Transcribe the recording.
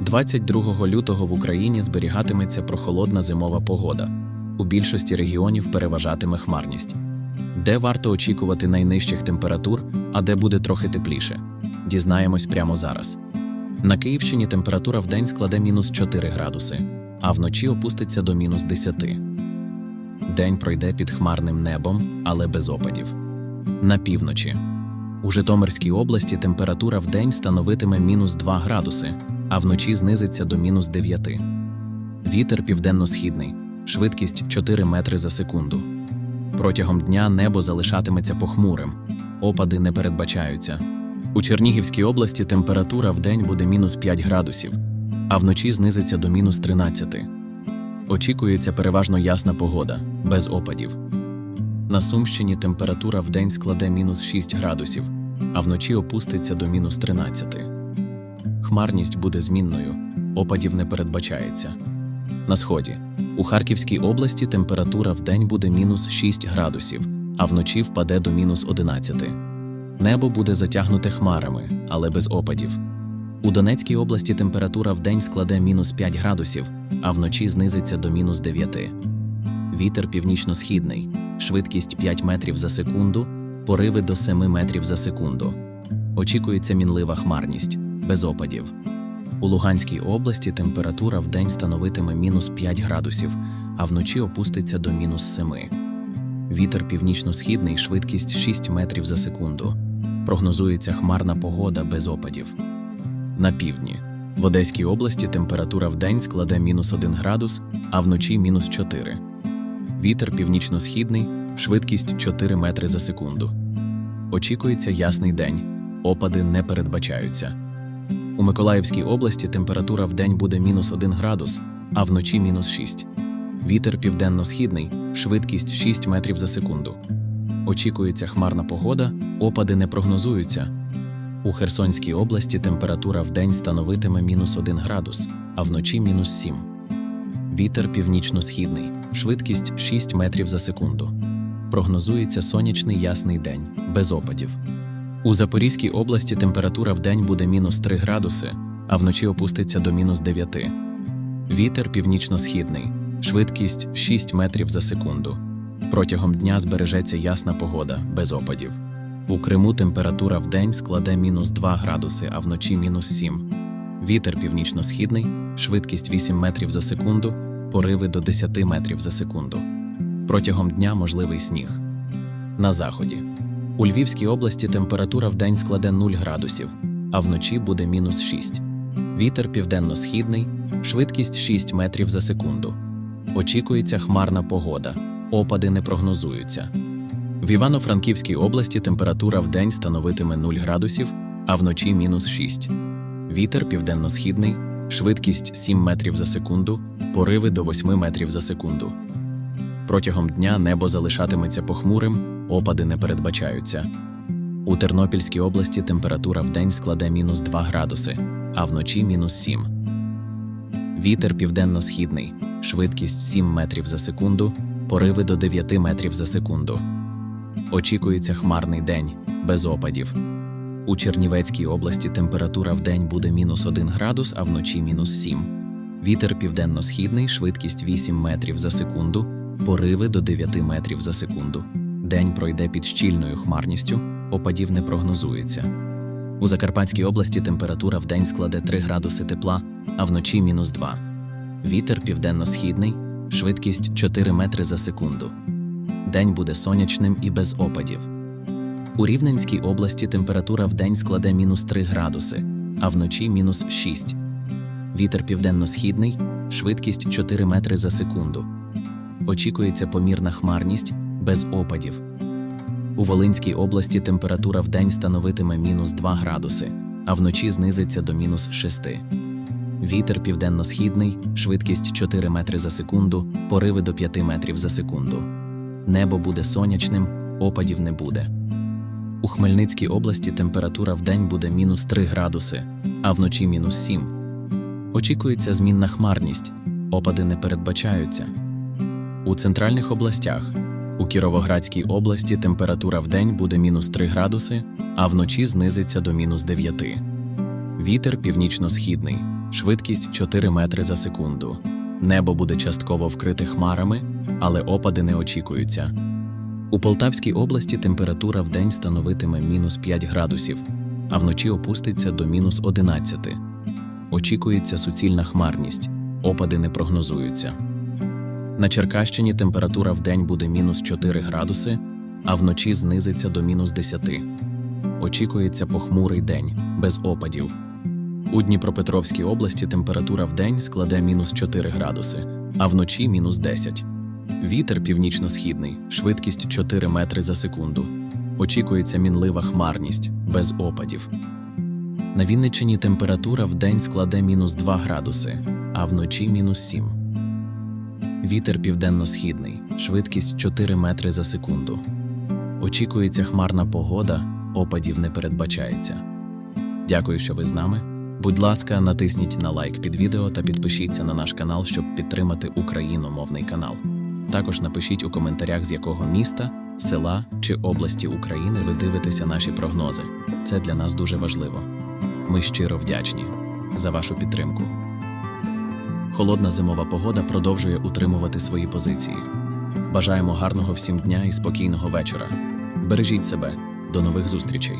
22 лютого в Україні зберігатиметься прохолодна зимова погода. У більшості регіонів переважатиме хмарність. Де варто очікувати найнижчих температур, а де буде трохи тепліше? Дізнаємось прямо зараз. На Київщині температура вдень складе мінус 4 градуси, а вночі опуститься до мінус 10. День пройде під хмарним небом, але без опадів. На півночі. У Житомирській області температура вдень становитиме мінус 2 градуси, а вночі знизиться до мінус 9. Вітер південно-східний, швидкість 4 метри за секунду. Протягом дня небо залишатиметься похмурим, опади не передбачаються. У Чернігівській області температура вдень буде мінус 5 градусів, а вночі знизиться до мінус 13. Очікується переважно ясна погода, без опадів. На Сумщині температура вдень складе мінус 6 градусів, а вночі опуститься до мінус 13. Хмарність буде змінною, опадів не передбачається. На сході. У Харківській області температура вдень буде мінус 6 градусів, а вночі впаде до мінус 11. Небо буде затягнуте хмарами, але без опадів. У Донецькій області температура вдень складе мінус 5 градусів, а вночі знизиться до мінус 9. Вітер північно-східний, швидкість 5 метрів за секунду, пориви до 7 метрів за секунду. Очікується мінлива хмарність, без опадів. У Луганській області температура вдень становитиме мінус 5 градусів, а вночі опуститься до мінус 7. Вітер північно-східний, швидкість 6 метрів за секунду. Прогнозується хмарна погода без опадів. На півдні. В Одеській області температура вдень складе мінус 1 градус, а вночі мінус 4. Вітер північно-східний, швидкість 4 метри за секунду. Очікується ясний день, опади не передбачаються. У Миколаївській області температура вдень буде мінус 1 градус, а вночі мінус 6. Вітер південно-східний, швидкість 6 метрів за секунду. Очікується хмарна погода, опади не прогнозуються. У Херсонській області температура вдень становитиме мінус 1 градус, а вночі мінус 7. Вітер північно-східний, швидкість 6 метрів за секунду. Прогнозується сонячний ясний день, без опадів. У Запорізькій області температура вдень буде мінус 3 градуси, а вночі опуститься до мінус 9. Вітер північно-східний, швидкість 6 метрів за секунду. Протягом дня збережеться ясна погода, без опадів. У Криму температура вдень складе мінус 2 градуси, а вночі мінус 7. Вітер північно-східний, швидкість 8 метрів за секунду, пориви до 10 метрів за секунду. Протягом дня можливий сніг. На заході. У Львівській області температура вдень складе 0 градусів, а вночі буде мінус 6. Вітер південно-східний, швидкість 6 метрів за секунду. Очікується хмарна погода, опади не прогнозуються. В Івано-Франківській області температура вдень становитиме 0 градусів, а вночі мінус 6. Вітер південно-східний, швидкість 7 метрів за секунду, пориви до 8 метрів за секунду. Протягом дня небо залишатиметься похмурим, опади не передбачаються. У Тернопільській області температура вдень складе мінус 2 градуси, а вночі мінус 7. Вітер південно-східний, швидкість 7 метрів за секунду, пориви до 9 метрів за секунду. Очікується хмарний день, без опадів. У Чернівецькій області температура вдень буде мінус 1 градус, а вночі мінус 7. Вітер південно-східний, швидкість 8 метрів за секунду, пориви до 9 метрів за секунду. День пройде під щільною хмарністю, опадів не прогнозується. У Закарпатській області температура вдень складе 3 градуси тепла, а вночі мінус 2. Вітер південно-східний, швидкість 4 метри за секунду. День буде сонячним і без опадів. У Рівненській області температура вдень складе мінус 3 градуси, а вночі мінус 6. Вітер південно-східний, швидкість 4 метри за секунду. Очікується помірна хмарність без опадів. У Волинській області температура вдень становитиме мінус 2 градуси, а вночі знизиться до мінус 6. Вітер південно-східний, швидкість 4 метри за секунду, пориви до 5 метрів за секунду. Небо буде сонячним, опадів не буде. У Хмельницькій області температура вдень буде мінус 3 градуси, а вночі мінус 7. Очікується змінна хмарність, опади не передбачаються. У центральних областях у Кіровоградській області температура вдень буде мінус 3 градуси, а вночі знизиться до мінус 9. Вітер північно-східний, швидкість 4 метри за секунду. Небо буде частково вкрите хмарами, але опади не очікуються. У Полтавській області температура вдень становитиме мінус 5 градусів, а вночі опуститься до мінус 11. Очікується суцільна хмарність, опади не прогнозуються. На Черкащині температура вдень буде мінус 4 градуси, а вночі знизиться до мінус 10. Очікується похмурий день, без опадів. У Дніпропетровській області температура вдень складе мінус 4 градуси, а вночі мінус 10. Вітер північно-східний, швидкість 4 метри за секунду. Очікується мінлива хмарність, без опадів. На Вінниччині температура вдень складе мінус 2 градуси, а вночі мінус 7. Вітер південно-східний, швидкість 4 метри за секунду. Очікується хмарна погода, опадів не передбачається. Дякую, що ви з нами. Будь ласка, натисніть на лайк під відео та підпишіться на наш канал, щоб підтримати україномовний канал. Також напишіть у коментарях, з якого міста, села чи області України ви дивитеся наші прогнози. Це для нас дуже важливо. Ми щиро вдячні за вашу підтримку. Холодна зимова погода продовжує утримувати свої позиції. Бажаємо гарного всім дня і спокійного вечора. Бережіть себе. До нових зустрічей!